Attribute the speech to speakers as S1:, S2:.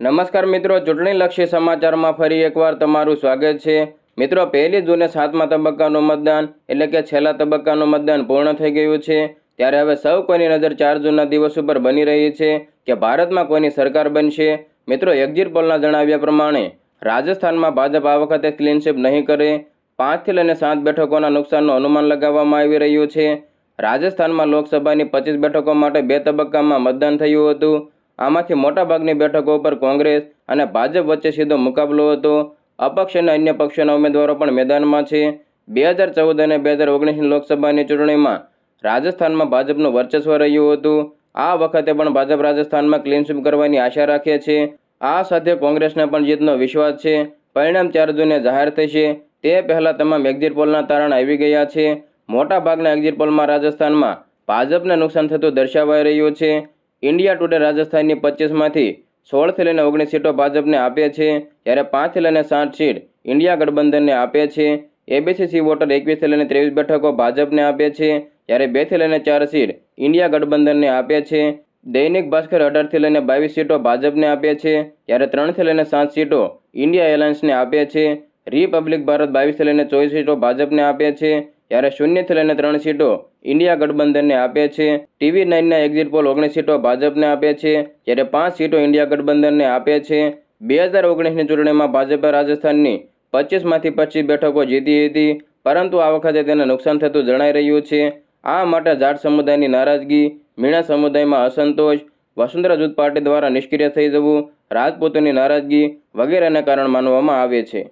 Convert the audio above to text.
S1: નમસ્કાર મિત્રો ચૂંટણીલક્ષી સમાચારમાં ફરી એકવાર તમારું સ્વાગત છે. મિત્રો, પહેલી જૂને સાતમા તબક્કાનું મતદાન, એટલે કે છેલ્લા તબક્કાનું મતદાન પૂર્ણ થઈ ગયું છે. ત્યારે હવે સૌ કોઈની નજર ચાર જૂનના દિવસ ઉપર બની રહી છે કે ભારતમાં કોઈની સરકાર બનશે. મિત્રો એક્ઝિટ પોલના જણાવ્યા પ્રમાણે, રાજસ્થાનમાં ભાજપ આ વખતે ક્લીનશીપ નહીં કરે. પાંચથી લઈને સાત બેઠકોના નુકસાનનું અનુમાન લગાવવામાં આવી રહ્યું છે. રાજસ્થાનમાં લોકસભાની પચીસ બેઠકો માટે બે તબક્કામાં મતદાન થયું હતું. આમાંથી મોટાભાગની બેઠકો પર કોંગ્રેસ અને ભાજપ વચ્ચે સીધો મુકાબલો હતો. અપક્ષ અને અન્ય પક્ષોના ઉમેદવારો પણ મેદાનમાં છે. બે હજાર ચૌદ અને બે હજાર ઓગણીસની લોકસભાની ચૂંટણીમાં રાજસ્થાનમાં ભાજપનું વર્ચસ્વ રહ્યું હતું. આ વખતે પણ ભાજપ રાજસ્થાનમાં ક્લીન સ્વીપ કરવાની આશા રાખે છે. આ સાથે કોંગ્રેસને પણ જીતનો વિશ્વાસ છે. પરિણામ ચાર જૂને જાહેર થશે. તે પહેલાં તમામ એક્ઝિટ પોલના તારણ આવી ગયા છે. મોટાભાગના એક્ઝિટ પોલમાં રાજસ્થાનમાં ભાજપને નુકસાન થતું દર્શાવાઈ રહ્યું છે. ઇન્ડિયા ટુડે રાજસ્થાનની પચીસમાંથી સોળથી લઈને ઓગણીસ સીટો ભાજપને આપે છે, જ્યારે પાંચથી લઈને સાત સીટ ઇન્ડિયા ગઠબંધનને આપે છે. એબીસીસી વોટર એકવીસથી લઈને ત્રેવીસ બેઠકો ભાજપને આપે છે, જ્યારે બેથી લઈને ચાર સીટ ઇન્ડિયા ગઠબંધનને આપે છે. દૈનિક ભાસ્કર અઢારથી લઈને બાવીસ સીટો ભાજપને આપે છે, જ્યારે ત્રણથી લઈને સાત સીટો ઇન્ડિયા એલાયન્સને આપે છે. રિપબ્લિક ભારત બાવીસથી લઈને ચોવીસ સીટો ભાજપને આપે છે જ્યારે શૂન્યથી લઈને ત્રણ સીટો ઇન્ડિયા ગઠબંધનને આપે છે. ટીવી નાઇનના એક્ઝિટ પોલ ઓગણીસ સીટો ભાજપને આપે છે. જ્યારે પાંચ સીટો ઇન્ડિયા ગઠબંધનને આપે છે. બે હજાર ઓગણીસની ચૂંટણીમાં ભાજપે રાજસ્થાનની પચીસમાંથી પચીસ બેઠકો જીતી હતી. પરંતુ આ વખતે તેને નુકસાન થતું જણાઈ રહ્યું છે. આ માટે જાટ સમુદાયની નારાજગી, મીણા સમુદાયમાં અસંતોષ, વસુંધરા જૂથ પાર્ટી દ્વારા નિષ્ક્રિય થઈ જવું, રાજપૂતોની નારાજગી વગેરેને કારણ માનવામાં આવે છે.